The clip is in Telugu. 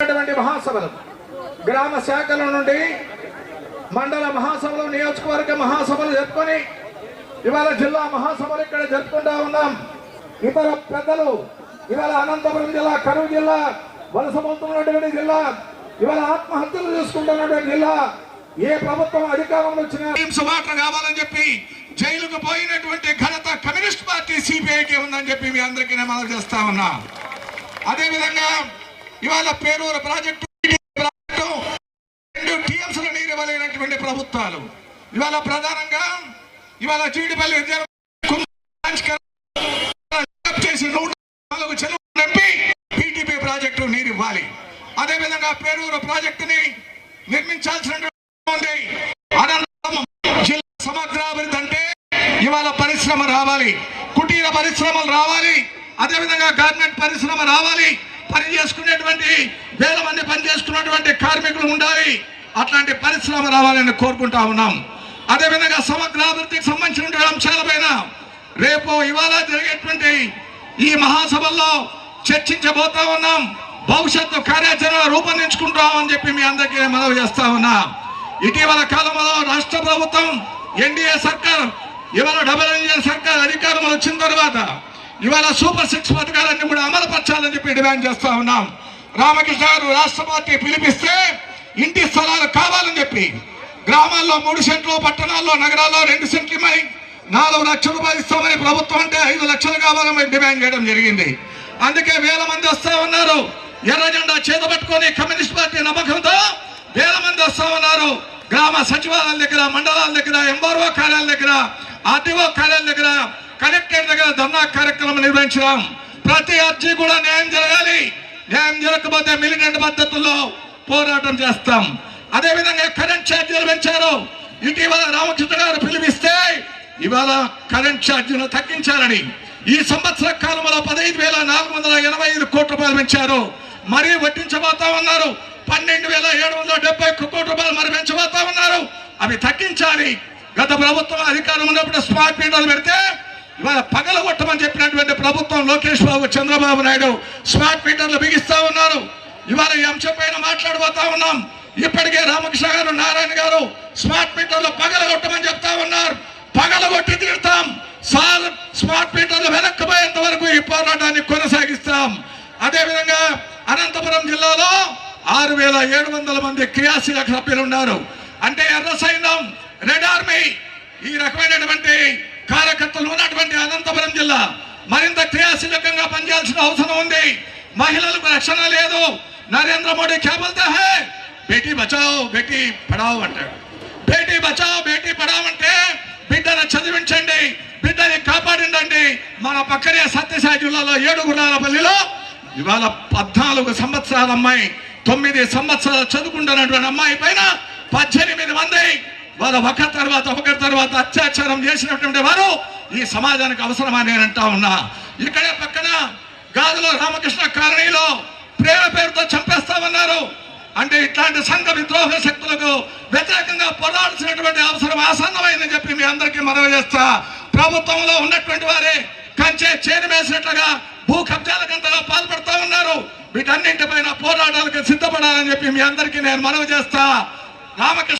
అటువంటి మహాసభలు గ్రామ శాఖల నుండి మండల మహాసభలు నియోజకవర్గ మహాసభలు జరుపుకొని ఇవాళ జిల్లా మహాసభలు ఇక్కడ జరుపుకుంటా ఉన్నాం. ఇతర పెద్దలు ఇవాళ అనంతపురం జిల్లా కరువు జిల్లా వలస పొందుతున్నటువంటి జిల్లా ఇవాళ ఆత్మహత్యలు చేసుకుంటున్నటువంటి జిల్లా ఏ ప్రభుత్వం అధికారంలో వచ్చినా వాటర్ కావాలని చెప్పి జైలుకు పోయినటువంటి ఘనత కమ్యూనిస్ట్ పార్టీ ఉందని చెప్పి మీ అందరికీ నేను మనం చేస్తా ఉన్నా. అదే విధంగా ఇవాళ పేరూరు ప్రాజెక్టు ప్రాజెక్టు రెండు టీఎంసీల నీరు ఇవ్వలేనటువంటి ప్రభుత్వాలు. ఇవాళ ప్రధానంగా ఇవాళ జీడిపల్లి చేసి నూట నాలుగు చెరువులు నింపి పీటీపీ ప్రాజెక్టు నీరు ఇవ్వాలి. అదేవిధంగా పేరూరు ప్రాజెక్టుని నిర్మించాల్సిన ఉంది అనంతరం జిల్లా సమగ్రాభివృద్ధి అంటే ఇవాళ పరిశ్రమ రావాలి. కుటీర పరిశ్రమలు రావాలి. అదే విధంగా గార్మెంట్ పరిశ్రమ రావాలి. పని చేసుకునేటువంటి వేల మంది పని చేసుకున్నటువంటి కార్మికులు ఉండాలి. అట్లాంటి పరిశ్రమ రావాలని కోరుకుంటా ఉన్నాం. అదే విధంగా సమగ్రాభివృద్ధికి సంబంధించిన అంశాలపైన రేపు ఇవాళ జరిగేటువంటి ఈ మహాసభల్లో చర్చించబోతా ఉన్నాం. భవిష్యత్తు కార్యాచరణ రూపొందించుకుంటామని చెప్పి మీ అందరికీ మనవి చేస్తా ఉన్నా. ఇటీవల కాలంలో రాష్ట్ర ప్రభుత్వం ఎన్డీఏ సర్కార్ ఇవాళ డబల్ ఇంజన్ సర్కార్ అధికారంలో వచ్చిన తర్వాత ఇవాళ సూపర్ సిక్స్ పథకాలన్నీ కూడా అమలు పరచాలని చెప్పి డిమాండ్ చేస్తా ఉన్నాం. రామకృష్ణ గారు రాష్ట్ర పార్టీ పిలిపిస్తే ఇంటి స్థలాలు కావాలని చెప్పి గ్రామాల్లో మూడు సెంట్లు పట్టణాల్లో నగరాల్లో రెండు సెంట్లు ఇమ్మని నాలుగు లక్షల రూపాయలు ఇస్తామని ప్రభుత్వం అంటే ఐదు లక్షలు కావాలని డిమాండ్ చేయడం జరిగింది. అందుకే వేల మంది వస్తా ఉన్నారు. ఎర్ర జెండా చేతపట్టుకొని కమ్యూనిస్ట్ పార్టీ నమ్మకంతో వేల మంది వస్తా ఉన్నారు. గ్రామ సచివాలయాల దగ్గర మండలాల దగ్గర ఎంఆర్ఓ కార్యాలయాల దగ్గర ఆర్టీఓ కార్యాలయాల దగ్గర కలెక్టర్ దగ్గర ధర్నా కార్యక్రమం నిర్వహించడం. ప్రతి అర్జీ కూడా న్యాయం జరగాలి. న్యాయం జరగకపోతే మిలిటెంట్ పద్ధతుల్లో పోరాటం చేస్తాం. అదే విధంగా కరెంట్ ఛార్జీలు పెంచారు. ఇటీవల రామకృష్ణ గారు పిలిపిస్తే ఇవాళ కరెంట్ ఛార్జీలు తగ్గించాలని. ఈ సంవత్సర కాలంలో పదహైదు వేల నాలుగు వందల ఎనభై ఐదు కోట్ల రూపాయలు పెంచారు. మరీ వడ్డించబోతా ఉన్నారు. పన్నెండు వేల ఏడు వందల డెబ్బై ఒక్క కోట్ల రూపాయలు మరి పెంచబోతా ఉన్నారు. అవి తగ్గించాలి. గత ప్రభుత్వం అధికారం ఉన్నప్పుడు స్మార్ట్ మీటర్లు పెడితే ఇవాళ పగలగొట్టమని చెప్పినటువంటి ప్రభుత్వం లోకేష్ బాబు చంద్రబాబు నాయుడు స్మార్ట్ మీటర్లు బిగిస్తా ఉన్నారు. ఇవాళ ఈ అంశం పైన మాట్లాడబోతా ఉన్నాం. ఇప్పటికే రామకృష్ణ గారు నారాయణ గారు స్మార్ట్ మీటర్లు పగలగొట్టమని చెప్తా ఉన్నారు. పగలగొట్టి తీరుతాం. సార్ స్మార్ట్ మీటర్లు వెనక్కిపోయేంత వరకు ఈ పోరాటాన్ని కొనసాగిస్తాం. అదేవిధంగా అనంతపురం జిల్లాలో ఆరు వేల ఏడు వందల మంది క్రియాశీలక సభ్యులు ఉన్నారు. అంటే ఎర్ర సైన్యం. ఆర్మీ ఈ రకమైనటువంటి కార్యకర్తలు ఉన్నటువంటి అనంతపురం జిల్లా మరింత క్రియాశీలకంగా పనిచేయాల్సిన అవసరం ఉంది. మహిళలకు రక్షణ లేదు. నరేంద్ర మోడీ కేబుల్తే హే బేటీ బచావ్ బేటీ పడావ్ అంటాడు. బేటీ బచావ్ బేటీ పడావ్ అంటే బిడ్డను చదివించండి బిడ్డని కాపాడండి మన పక్కనే సత్యసాయి జిల్లాలో ఏడుగురాలపల్లిలో ఇవాళ పద్నాలుగు సంవత్సరాల అమ్మాయి తొమ్మిది సంవత్సరాలు చదువుకుంటున్నటువంటి అమ్మాయి పైన పద్దెనిమిది మంది వారు ఒక తర్వాత ఒకరి తర్వాత అత్యాచారం చేసినటువంటి వారు ఈ సమాజానికి అవసరమా నేను అంటా ఉన్నా. ఇక్కడే పక్కన గాజులో రామకృష్ణ కాలనీలో ప్రేమ పేరుతో చంపేస్తామన్నారు. అంటే ఇట్లాంటి సంఘ విద్రోహ శక్తులకు వ్యతిరేకంగా పోరాడాల్సినటువంటి అవసరం ఆసన్నమైందని చెప్పి మీ అందరికీ మనవి చేస్తా. ప్రభుత్వంలో ఉన్నటువంటి వారే కంచె చేరు వేసినట్లుగా భూ కబ్జాలకంతగా పాల్పడతా ఉన్నారు. వీటన్నింటిపైన పోరాటాలకు సిద్ధపడాలని చెప్పి మీ అందరికీ నేను మనవి చేస్తా. రామకృష్ణ